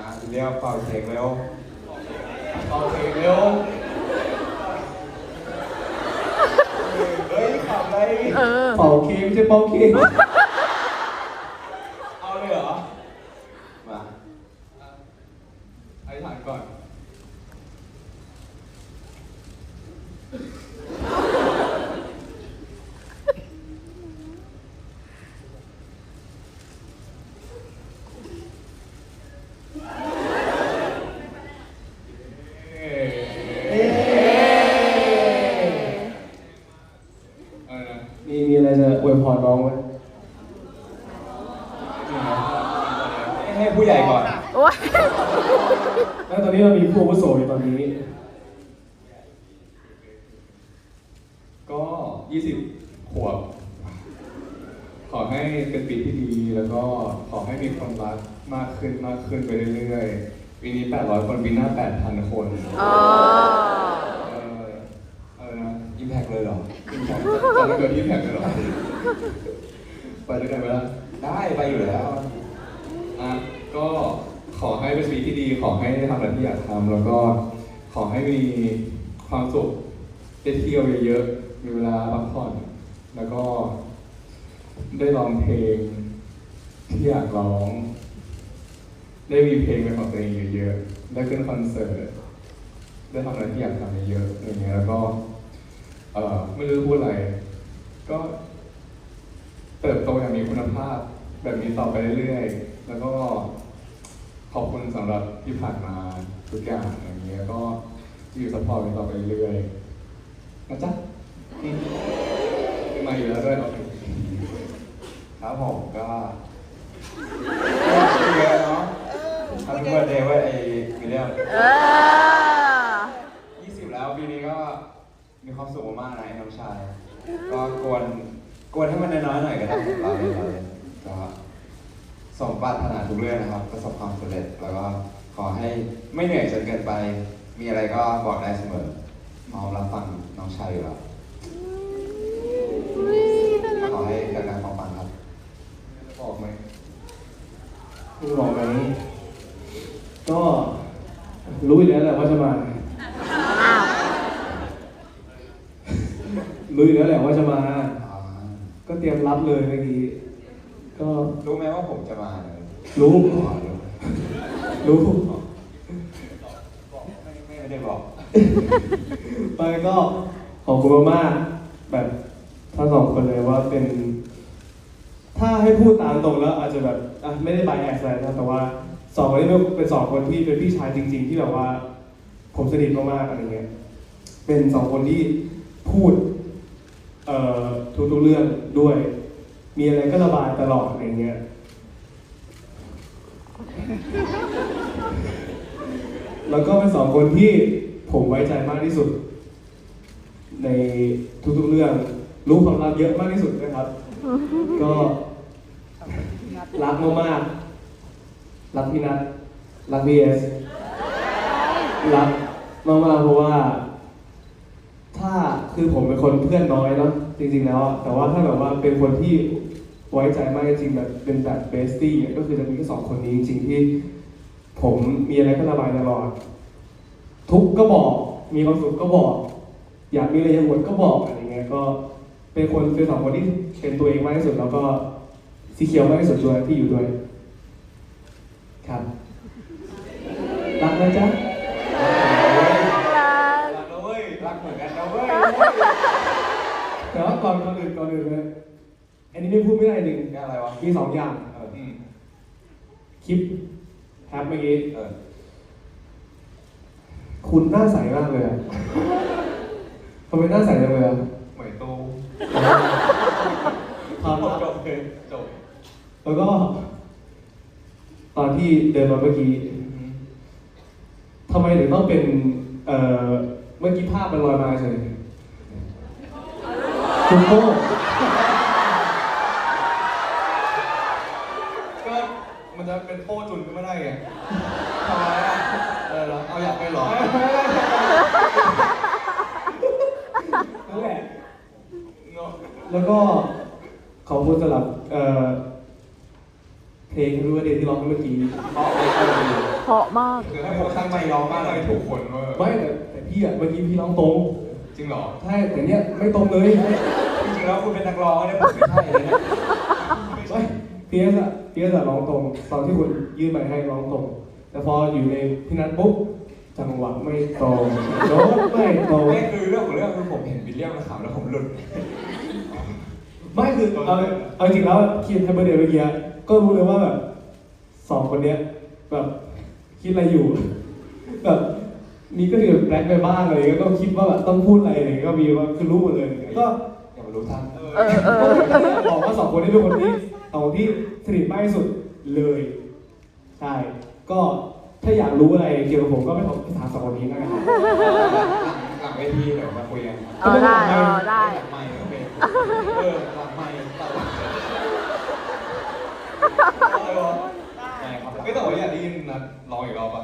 มาเรียกเป่าเค้กเร็วโอเคเร็วเฮ้ยขับอะไรเออเป่าเค้กไม่ใช่เป่าเค้กเอาเลยเหรอ มาอธิษฐานก่อน เอ๊อะไรนะ มีมีอะไรจะอวยพร น้องไหมให้ผู้ใหญ่ก่อน โอ้ยแล้วตอนนี้เรามีผู้อาวุโสอยู่ตอนนี้ ก็20ขวบ ขอให้เป็นปีที่ดี แล้วก็ขอให้มีคนรักมากขึ้นมากขึ้นไปเรื่อยๆปีนี้ 800 คนปีหน้า 8,000 คน อ๋อเอออะไรนะ อิม แพกเลยเหรออิมแพคจะไม่เกิดอิมแพคเลยเหรอ ไปด้วยกันไหมล่ะ ได้ไปอยู่แล้วอะก็ขอให้เป็นปีที่ดี ขอให้ได้ทำอะไรที่อยากทำแล้วก็ขอให้มีความสุขได้เที่ยวเยอะๆ มีเวลาพักผ่อน แล้วก็ได้ร้องเพลงที่อยากร้อง ได้มีเพลงเป็นของตัวเองเยอะๆ ได้ขึ้นคอนเสิร์ต ได้ทำอะไรที่อยากทำเยอะๆอย่างเงี้ยแล้วก็ ไม่รู้จะพูดอะไร ก็เติบโตอย่างมีคุณภาพ แบบนี้ต่อไปเรื่อยๆ แล้วก็ขอบคุณสำหรับที่ผ่านมาทุกอย่างอย่างเงี้ยก็อยู่สปอร์ตกันต่อไปเรื่อยๆนะจ๊ะอืมมาอยู่แล้วด้วยโอเคครับผมก็เยอะเนาะทำเพื่อเดย์ไว้ไอ้มีเรื่องเออยี่สิบแล้วปีนี้ก็ มีความสุขมากๆนะไอ้น้องชาย ก็กวนกวนให้มันน้อยๆหน่อยก็ได้ผมเราเลยเราเลยก็สมปรารถนาทุกเรื่องนะครับ ประสบความสำเร็จแล้วก็ขอให้ไม่เหนื่อยจนเกินไป มีอะไรก็บอกได้เสมอพร้อมรับฟังน้องชายอยู่แล้วขอให้ดังๆฟังๆครับบอกไหมมีบอกไหมก็รู้อยู่แล้วแหละว่าจะมา อ้าว รู้อยู่แล้วแหละว่าจะมาอ่าก็เตรียมรับเลยเมื่อกี้ ก็รู้ไหมว่าผมจะมาเนี่ยรู้อ๋อรู้ รู้ ไม่ไม่ไม่ได้บอก ไปก็ขอบคุณมากๆแบบทั้งสองคนเลยว่าเป็น ถ้าให้พูดตามตรงแล้ว อาจจะแบบอะไม่ได้บายแอสอะไรนะแต่ว่าสองคนนี้เป็นสองคนที่เป็นพี่ชายจริง ๆ ที่แบบว่า ผมสนิทมากๆอะไรเงี้ย เป็นสองคนที่ พูดเอ่อทุกๆเรื่องด้วย มีอะไรก็ระบายตลอดอะไรเงี้ยแล้วก็เป็นสองคนที่ผมไว้ใจมากที่สุด ในทุกๆเรื่อง รู้ความลับเยอะมากที่สุดนะครับ ก็รักมากๆรักพี่นัทรักพี่เอสรักมากๆเพราะว่า ถ้าคือผมเป็นคนเพื่อนน้อยเนาะจริง ๆ แล้วอะแต่ว่าถ้าแบบว่าเป็นคนที่ไว้ใจมากจริงๆแบบเป็นแบบเบสตี้ก็คือจะมีแค่สองคนนี้จริงๆที่ ผมมีอะไรก็ระบายตลอด ทุกข์ก็บอก มีความสุขก็บอก อยากมีอะไรจะอวดก็บอกอะไรเงี้ยก็เป็นคนเป็นสองคนที่เป็นตัวเองมากที่สุดแล้วก็สีเขียวมากที่สุดด้วยที่อยู่ด้วย ครับรักนะจ๊ะ แต่ว่าก่อนก่อนอื่นก่อนอื่นเลยอันนี้ไม่พูดไม่ได้หนึ่งอะไรวะมีสองอย่างเอออืมคลิปแฮปเมื่อกี้เออคุณหน้าใสมากเลยอะทำไมหน้าใสจังเลยอะเหมยโตความรักจบเลยจบแล้วก็ ตอนที่เดินมาเมื่อกี้ทำไมถึงต้องเป็น เอ่อ เมื่อกี้ภาพมันลอยมาเฉย คุณโก้ก็มันจะเป็นโป้จุนก็ไม่ได้ไงทำไมอะเออเหรอเอาอยากไปเหรอนั่นแหละเนาะแล้วก็ขอบคุณสำหรับเอ่อเพลง Happy Birthday ที่ร้องเมื่อกี้เพราะไม่เข้าเลยเพราะมาก คือให้ผมตั้งใจร้องมากเลยทุกคนว่าไม่แต่แต่พี่อะเมื่อกี้พี่ร้องตรงจ ริงเหรอ ใช่แต่เนี้ยไม่ตรงเลยจริงๆแล้วคุณเป็นนักร้องเนี่ยผมไม่ใช่เลยนะไม่พีเอสอะพีเอสอะร้องตรง ตอนที่คุณยื่นไปให้ร้องตรง แต่พออยู่ในพี่นัทปุ๊บจังหวะไม่ตรงโน้ตไม่ตรงไม่คือเรื่องของเรื่องคือผมเห็นวิลเลียมมาขำแล้วผมหลุด ไม่คือเอาเอาจริงแล้วคิดให้ประเด็นเมื่อกี้ก็รู้เลยว่าแบบสองคนเนี้ยแบบคิดอะไรอยู่แบบ มีก็ถือแบล็คไปบ้างอะไรก็ต้องคิดว่าแบบต้องพูดอะไรอะไรก็มีว่าคือรู้หมดเลยก็อย่ามารู้ทันเออเออบอกว่าสองคนนี้เป็นคนที่สองคนที่สนิทมากที่สุดเลยใช่ก็ถ้าอยากรู้อะไรเกี่ยวกับผมก็ไปถามสองคนนี้แล้วกันหลังเวทีเดี๋ยวมาคุยกันเออได้เออได้หลังไมค์โอเคเออหลังไมค์ตัดหลังไม่ครับไม่แต่ว่าอยากได้ยินนัดร้องอีกรอบปะ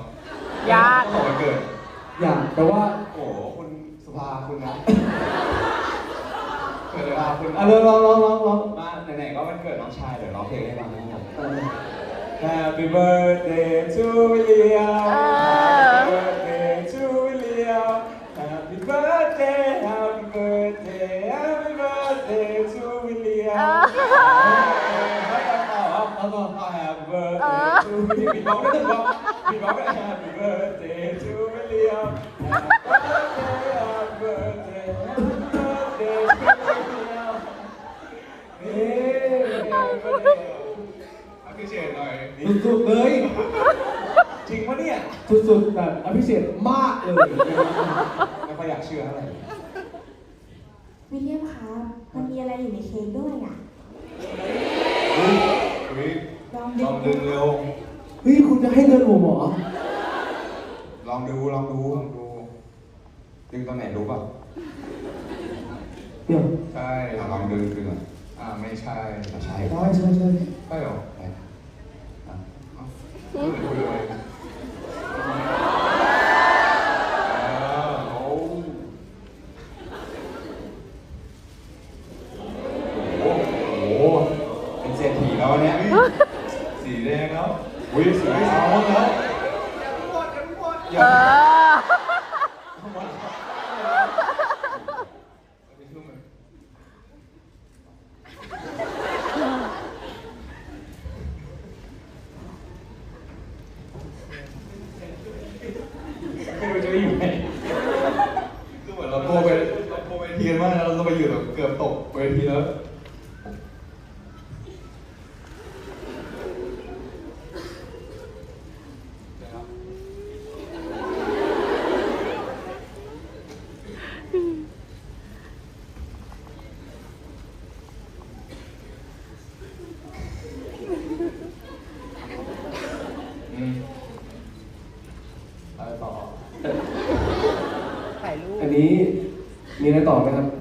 อยากขอวันเกิด อยากแต่ว่าโอ้โหคุณสุภาคุณนะเกิดสุอะไรภาขึ้นคุณอะลองลองลองลองลองมาไหนๆก็วันเกิดน้องชายเดี๋ยวร้องเพลงให้ฟังนะครับ Happy birthday to William Happy birthday to William Happy birthday Happy birthday Happy birthday to William ให้เอาต่อเอาต่อเอา Happy birthday to William ปิดบล็อกได้ปิดบล็อกปิดบล็อกได้ Happy birthday to William Happy birthday ภิเชษหน่อยสุดๆเลยจริงปะเนี่ยสุดๆแบบอภิเษกมากเลยไม่ค่อยอยากเชื่อเท่าไหร่วิลเลียมคะมันมีอะไรอยู่ในเค้กด้วยอะอุ้ยอุ้ยลองลดูองดึงเร็วเฮ้ยคุณจะให้เงินผมเหรอลองดูลองดูลองดู ดึงตรงไหนรู้ป่ะเนี่ยใช่อะลองดึงดึงอะอ่าไม่ใช่ไม่ใช่ใช่ใช่ใช่ใช่เหรอไปอะพูดพูดเลยอ่า โอ้โหโอ้โหเป็นเศรษฐีแล้วเนี่ย สีแดงแล้ว อุ้ยสวยสาวแล้ว เออ ไม่ชุ่มเลย ไม่รู้จะไปอยู่ไหน คือเหมือนเราโทรไปเราโทรไปเทียนมากแล้วเราไป อยู่แบบเกือบตกเวทีแล้วอืมอะไรต่ออันนี้มีอะไรต่อไหมครับ